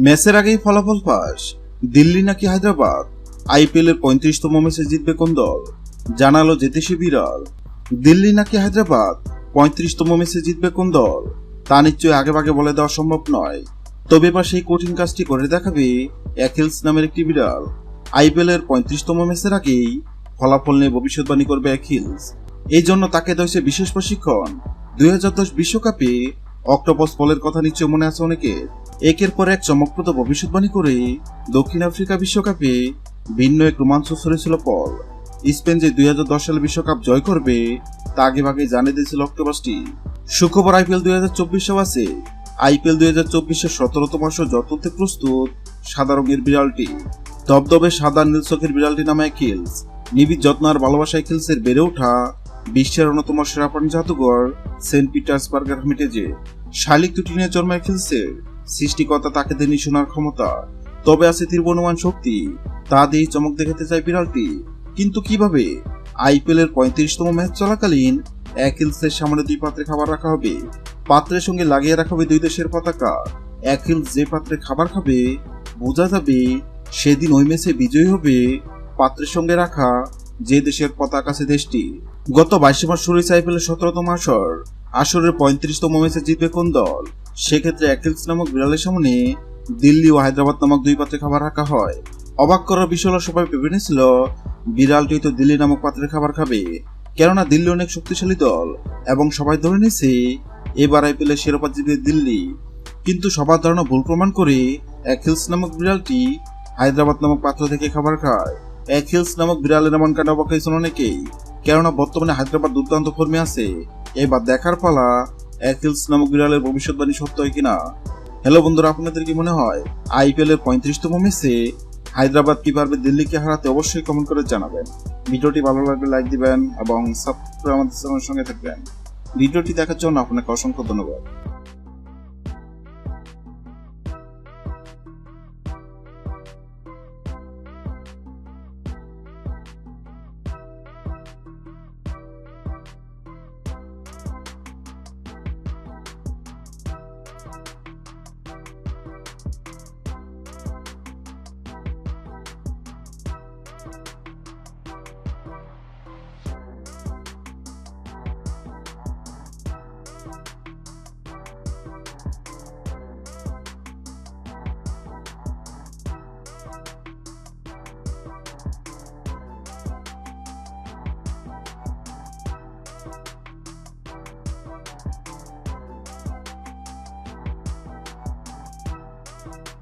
ম্যাচের আগেই ফলাফল ফাঁস। দিল্লি নাকি হায়দ্রাবাদ? আইপিএল এর পঁয়ত্রিশতম ম্যাচে জিতবে কোন দল? জানালো জেতেশি বিড়াল। দিল্লি নাকি হায়দ্রাবাদ? পঁয়ত্রিশতম ম্যাচে জিতবে কোন দল? তা নিশ্চয়ই আগে ভাগে বলে দেওয়া সম্ভব নয়। তবে এবার সেই কঠিন কাজটি করে দেখাবে অ্যাকিলস নামের একটি বিড়াল। আইপিএল এর পঁয়ত্রিশতম ম্যাচের আগেই ফলাফল নিয়ে ভবিষ্যৎবাণী করবে অ্যাকিলস এই জন্য তাকে দেওয়া বিশেষ প্রশিক্ষণ। দুই বিশ্বকাপে অক্টোপাস বলের কথা নিশ্চয় মনে আছে অনেকের। একের পর এক চমকপ্রদ ভবিষ্যৎবাণী করে দক্ষিণ আফ্রিকা বিশ্বকাপে ভিন্ন এক রোমাঞ্চ ছড়েছিল পল। স্পেন যে দুই সালে বিশ্বকাপ জয় করবে, তা আগে ভাগে জানিয়ে দিয়েছিল অক্টোপাসটি শুক্রবার আইপিএল দুই হাজার চব্বিশেও আছে। আইপিএল দুই হাজার চব্বিশের সতেরোতম মাস যততে প্রস্তুত সাদা রঙের বিড়ালটি দবদবে সাদা নীলচকের বিড়ালটি নামে কিলস নিবিড় যত্ন আর ভালোবাসায় কিলসের বেড়ে ওঠা বিশ্বের অন্যতম সেরা প্রাণী জাদুঘর সেন্ট পিটার্সবার্গার হেমিটেজে। শালিক দুটি নিয়ে জন্মায় খিলসের সৃষ্টিকর্তা তাকে দেনি শোনার ক্ষমতা। তবে আছে তীর্বনুমান শক্তি। তা দিয়ে চমক দেখাতে চায় বিড়ালটি। কিন্তু কীভাবে? আইপিএল এর পঁয়ত্রিশতম ম্যাচ চলাকালীন এক হিলসের সামনে দুই পাত্রে খাবার রাখা হবে। পাত্রের সঙ্গে লাগিয়ে রাখা হবে দুই দেশের পতাকা। এক যে পাত্রে খাবার খাবে, বোঝা যাবে সেদিন ওই ম্যাচে বিজয়ী হবে পাত্রের সঙ্গে রাখা যে দেশের পতাকা আছে দেশটি। গত বাইশে মাস শুরু হয়েছে আইপিএল সতেরোতম আসর। আসরের পঁয়ত্রিশতম ম্যাচে জিতবে কোন দল? সেক্ষেত্রে অ্যাকিলস নামক বিড়ালের সামনে দিল্লি ও হায়দ্রাবাদ নামক দুই পাত্রে খাবার রাখা হয়। অবাক করার বিষয় সবাই ভেবে নিয়েছিল, বিড়ালটি তো দিল্লি নামক পাত্রে খাবার খাবে। কেননা দিল্লি অনেক শক্তিশালী দল এবং সবাই ধরে নিয়েছে, এবার আইপিএলের শিরোপা জিতবে দিল্লি। কিন্তু সবার ধারণা ভুল প্রমাণ করে অ্যাকিলস নামক বিড়ালটি হায়দ্রাবাদ নামক পাত্র থেকে খাবার খায়। অ্যাকিলস নামক বিড়ালের এমন কাণ্ড অবাক হয়েছেন অনেকেই। কেননা বর্তমানে হায়দ্রাবাদ দুর্দান্ত ফর্মে আছে। এবার দেখার পালা অ্যাকিলস নামক বিড়ালের ভবিষ্যৎবাণী সত্য হয় কিনা? হ্যালো বন্ধুরা, আপনাদের কি মনে হয় আইপিএল এর পঁয়ত্রিশতম ম্যাচে হায়দ্রাবাদ কি পারবে দিল্লিকে হারাতে অবশ্যই কমেন্ট করে জানাবেন। ভিডিওটি ভালো লাগলে লাইক দিবেন এবং সাবস্ক্রাইব আমাদের সঙ্গে থাকবেন। ভিডিওটি দেখার জন্য আপনাকে অসংখ্য ধন্যবাদ। you